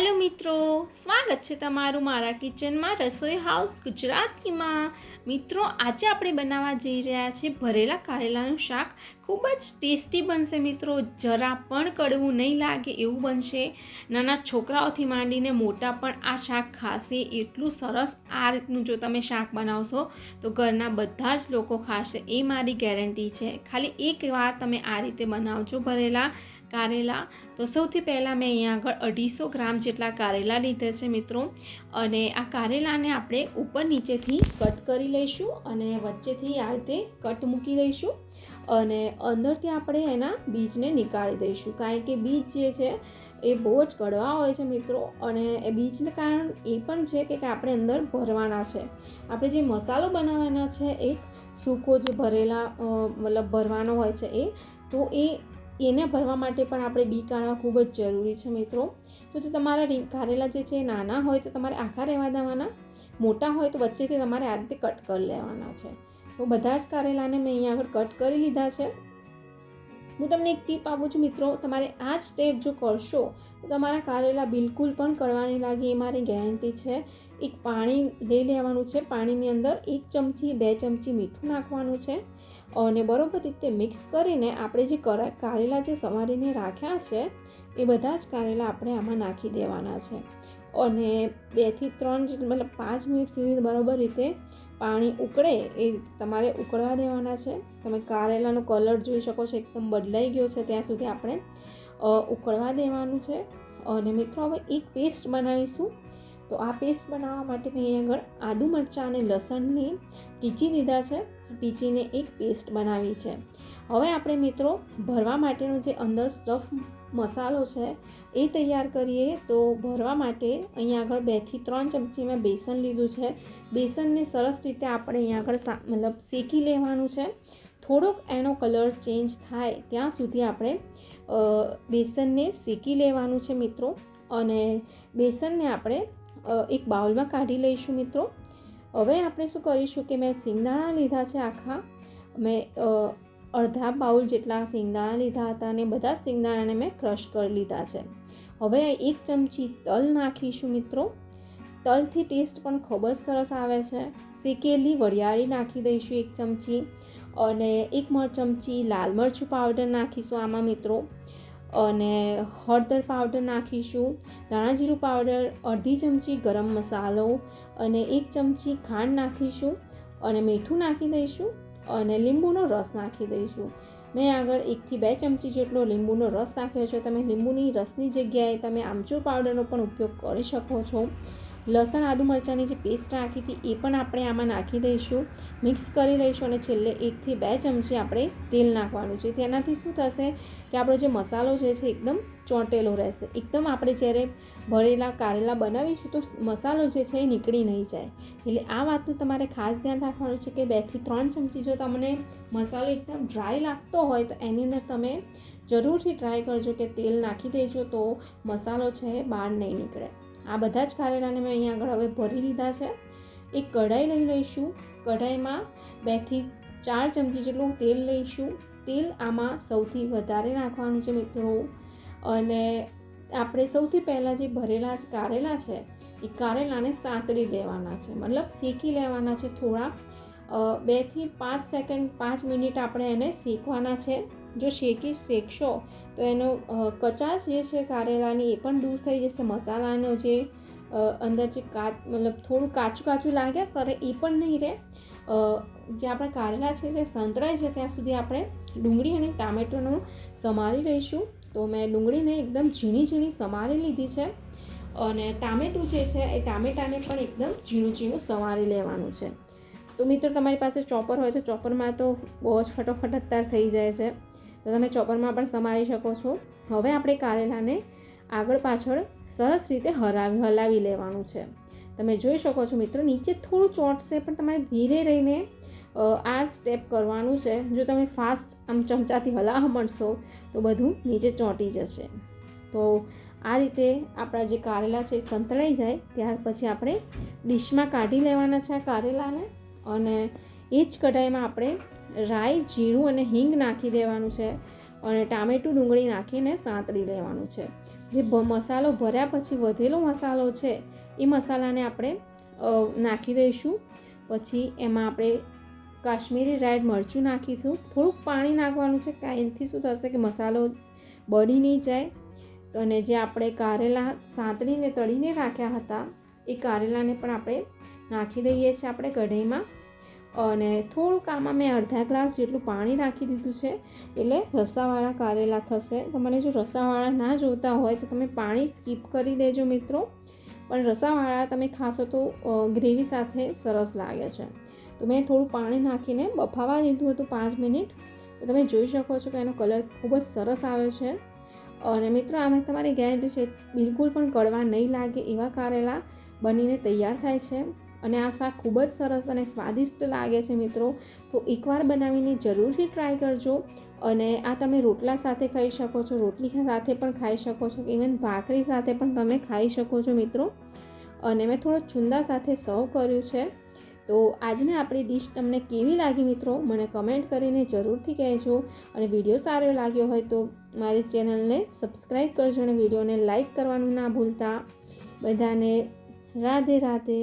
Hello મિત્રો, સ્વાગત છે તમારું મારા કિચનમાં રસોઈ હાઉસ ગુજરાતીમાં. મિત્રો, આજે આપણે બનાવવા જઈ રહ્યા છીએ ભરેલા કારેલાનું શાક. ખૂબ જ ટેસ્ટી બનશે મિત્રો, જરા પણ કડવું નહીં લાગે એવું બનશે. નાના છોકરાઓથી માંડીને મોટા પણ આ શાક ખાશે. એટલું સરસ આ રીતનું જો તમે શાક બનાવશો, તો ઘરના બધા જ લોકો ખાશે. એ મારી ગેરંટી છે. ખાલી એક વાર તમે આ રીતે બનાવજો ભરેલા. કારેલા. તો સૌથી પહેલાં મેં અહીંયા આગળ અઢીસો ગ્રામ જેટલા કારેલા લીધા છે મિત્રો. અને આ કારેલાને આપણે ઉપર નીચેથી કટ કરી લઈશું અને વચ્ચેથી આ રીતે કટ મૂકી દઈશું. અને અંદરથી આપણે એના બીજને નીકાળી દઈશું. કારણ કે બીજ જે છે એ બહુ જ કડવા હોય છે મિત્રો. અને એ બીજને કારણ એ પણ છે કે આપણે અંદર ભરવાના છે. આપણે જે મસાલો બનાવવાના છે, એક સૂકો જે ભરેલા મતલબ ભરવાનો હોય છે એ, તો એ એને ભરવા માટે પણ આપણે બી કાઢવા ખૂબ જ જરૂરી છે મિત્રો. તો જે તમારા કારેલા જે છે એ નાના હોય તો તમારે આખા રહેવા દેવાના. મોટા હોય તો વચ્ચેથી તમારે આ રીતે કટ કરી લેવાના છે. તો બધા જ કારેલાને મેં અહીંયા આગળ કટ કરી લીધા છે. હું તમને એક ટીપ આપું છું મિત્રો, તમારે આ જ સ્ટેપ જો કરશો, તો તમારા કારેલા બિલકુલ પણ કડવા લાગે, એ મારી ગેરંટી છે. એક પાણી લઈ લેવાનું છે, પાણીની અંદર એક ચમચી, બે ચમચી મીઠું નાખવાનું છે. અને બરોબર રીતે મિક્સ કરીને આપણે જે કરા, કારેલા જે સમારીને રાખ્યા છે, એ બધા જ કારેલા આપણે આમાં નાખી દેવાના છે. અને બેથી ત્રણ મતલબ પાંચ મિનિટ સુધી બરોબર રીતે પાણી ઉકળે એ તમારે ઉકળવા દેવાના છે. તમે કારેલાનો કલર જોઈ શકો છો, એકદમ બદલાઈ ગયો છે, ત્યાં સુધી આપણે ઉકળવા દેવાનું છે. અને મિત્રો, હવે એક પેસ્ટ બનાવીશું. તો આ પેસ્ટ બનાવવા માટે મેં આગળ આદુ મરચાં અને લસણની ટીચી લીધા છે. ટીચીને એક પેસ્ટ બનાવી છે. હવે આપણે મિત્રો ભરવા માટેનો જે અંદર સ્ટફ મસાલો છે એ તૈયાર કરીએ. તો ભરવા માટે અહીંયા આગળ બેથી ત્રણ ચમચી મેં બેસન લીધું છે. બેસનને સરસ રીતે આપણે અહીંયા આગળ સા- મતલબ શેકી લેવાનું છે. થોડોક એનો કલર ચેન્જ થાય ત્યાં સુધી આપણે બેસનને શેકી લેવાનું છે મિત્રો. અને બેસનને આપણે એક બાઉલમાં કાઢી લઈશું મિત્રો. હવે આપણે શું કરીશું કે મેં સિંગદાણા લીધા છે આખા. મેં અડધા બાઉલ જેટલા સિંગદાણા લીધા હતા અને બધા સિંગદાણાને મેં ક્રશ કરી લીધા છે. હવે એક ચમચી તલ નાખીશું મિત્રો. તલથી ટેસ્ટ પણ ખૂબ જ સરસ આવે છે. શેકેલી વરિયાળી નાખી દઈશું એક ચમચી. અને એક ચમચી લાલ મરચું પાવડર નાખીશું આમાં મિત્રો. અને હળદર પાવડર નાખીશું. ધાણા જીરું પાવડર અડધી ચમચી ગરમ મસાલો અને એક ચમચી ખાંડ નાખીશું અને મીઠું નાખી દઈશું અને લીંબુનો રસ નાખી દઈશું. મેં આગળ એકથી બે ચમચી જેટલો લીંબુનો રસ નાખ્યો છે. તમે લીંબુની રસની જગ્યાએ તમે આમચૂર પાવડરનો પણ ઉપયોગ કરી શકો છો. લસણ, આદુ મરચાંની જે પેસ્ટ નાખી હતી એ પણ આપણે આમાં નાખી દઈશું. મિક્સ કરી લઈશું અને છેલ્લે એકથી બે ચમચી આપણે તેલ નાખવાનું છે. તેનાથી શું થશે કે આપણો જે મસાલો જે છે એકદમ ચોંટેલો રહેશે. એકદમ આપણે જ્યારે ભરેલા, કારેલા બનાવીશું તો મસાલો જે છે એ નીકળી નહીં જાય. એટલે આ વાતનું તમારે ખાસ ધ્યાન રાખવાનું છે કે બેથી ત્રણ ચમચી જો તમને મસાલો એકદમ ડ્રાય લાગતો હોય તો એની અંદર તમે જરૂરથી ટ્રાય કરજો કે તેલ નાખી દેજો તો મસાલો છે બહાર નહીં નીકળે. આ બધા જ કારેલાને મેં અહીંયા આગળ હવે ભરી લીધા છે. એક કઢાઈ લઈ લઈશું. કઢાઈમાં બેથી ચાર ચમચી જેટલું તેલ લઈશું. તેલ આમાં સૌથી વધારે નાખવાનું છે મિત્રો. અને આપણે સૌથી પહેલાં જે ભરેલા જ કારેલા છે, એ કારેલાને સાંતળી લેવાના છે. મતલબ શેકી લેવાના છે થોડા. બેથી પાંચ સેકન્ડ, પાંચ મિનિટ આપણે એને શેકવાના છે. જો શેકી શેકશો, તો એનો કચાશ જે છે કારેલાની એ પણ દૂર થઈ જશે. મસાલાનો જે અંદર જે કાચ, મતલબ થોડું કાચું કાચું લાગ્યા કરે એ પણ નહીં રહે. જે આપણા કારેલા છે તે સંતરાય છે ત્યાં સુધી આપણે ડુંગળી અને ટામેટોનું સમારી લઈશું. તો મેં ડુંગળીને એકદમ ઝીણી ઝીણી સમારી લીધી છે. અને ટામેટું જે છે એ ટામેટાને પણ એકદમ ઝીણું ઝીણું સમારી લેવાનું છે. તો મિત્રો, તમારી પાસે ચોપર હોય તો ચોપરમાં તો બહુ જ ફટોફટ અત્યાર થઈ જાય છે. તો તમે ચોપરમાં પણ સમારી શકો છો. હવે આપણે કારેલાને આગળ પાછળ સરસ રીતે હરાવી, હલાવી લેવાનું છે. તમે જોઈ શકો છો મિત્રો, નીચે થોડું ચોંટશે, પણ તમારે ધીરે રહીને આ સ્ટેપ કરવાનું છે. જો તમે ફાસ્ટ આમ ચમચાથી હલાવવા માંડશો, તો બધું નીચે ચોંટી જશે. તો આ રીતે આપણા જે કારેલા છે એ સંતળાઈ જાય. ત્યાર પછી આપણે ડીશમાં કાઢી લેવાના છે આ કારેલાને અને એ જ કઢાઈમાં આપણે રાઈ, જીરું અને હિંગ નાખી દેવાનું છે અને ટામેટું ડુંગળી નાખીને સાંતળી લેવાનું છે. જે મસાલો ભર્યા પછી વધેલો મસાલો છે, એ મસાલાને આપણે નાખી દઈશું. પછી એમાં આપણે કાશ્મીરી રેડ મરચું નાખીશું. થોડુંક પાણી નાખવાનું છે એનાથી શું થશે કે મસાલો બળી નહીં જાય. અને જે આપણે કારેલા સાંતળીને તળીને રાખ્યા હતા, એ કારેલાને પણ આપણે નાખી દઈએ છીએ આપણે કઢાઈમાં. અને થોડુંક આમાં મેં અડધા ગ્લાસ જેટલું પાણી રાખી દીધું છે. એટલે રસાવાળા કારેલા થશે. તમારે જો રસાવાળા ના જોતા હોય તો તમે પાણી સ્કીપ કરી દેજો મિત્રો. પણ રસાવાળા તમે ખાશો તો ગ્રેવી સાથે સરસ લાગે છે. તો મેં થોડું પાણી નાખીને બફાવા દીધું હતું પાંચ મિનિટ. તો તમે જોઈ શકો છો કે એનો કલર ખૂબ જ સરસ આવે છે. અને મિત્રો, આમાં તમારી ગેરંટી છે, બિલકુલ પણ કડવા નહીં લાગે એવા કારેલા બનીને તૈયાર થાય છે. અને આ શાક ખૂબ જ સરસ અને સ્વાદિષ્ટ લાગે છે મિત્રો. તો એકવાર બનાવીને જરૂરથી ટ્રાય કરજો અને આ તમે રોટલા સાથે ખાઈ શકો છો, રોટલી સાથે પણ ખાઈ શકો છો ઇવન ભાખરી સાથે પણ તમે ખાઈ શકો છો મિત્રો. અને મેં થોડો છુંદા સાથે સર્વ કર્યું છે. તો આજની આપણી ડીશ તમને કેવી લાગી મિત્રો? મને કમેન્ટ કરીને જરૂરથી કહેજો. અને વીડિયો સારો લાગ્યો હોય તો મારી ચેનલને સબસ્ક્રાઈબ કરજો અને વિડીયોને લાઈક કરવાનું ના ભૂલતા. બધાને રાધે રાધે.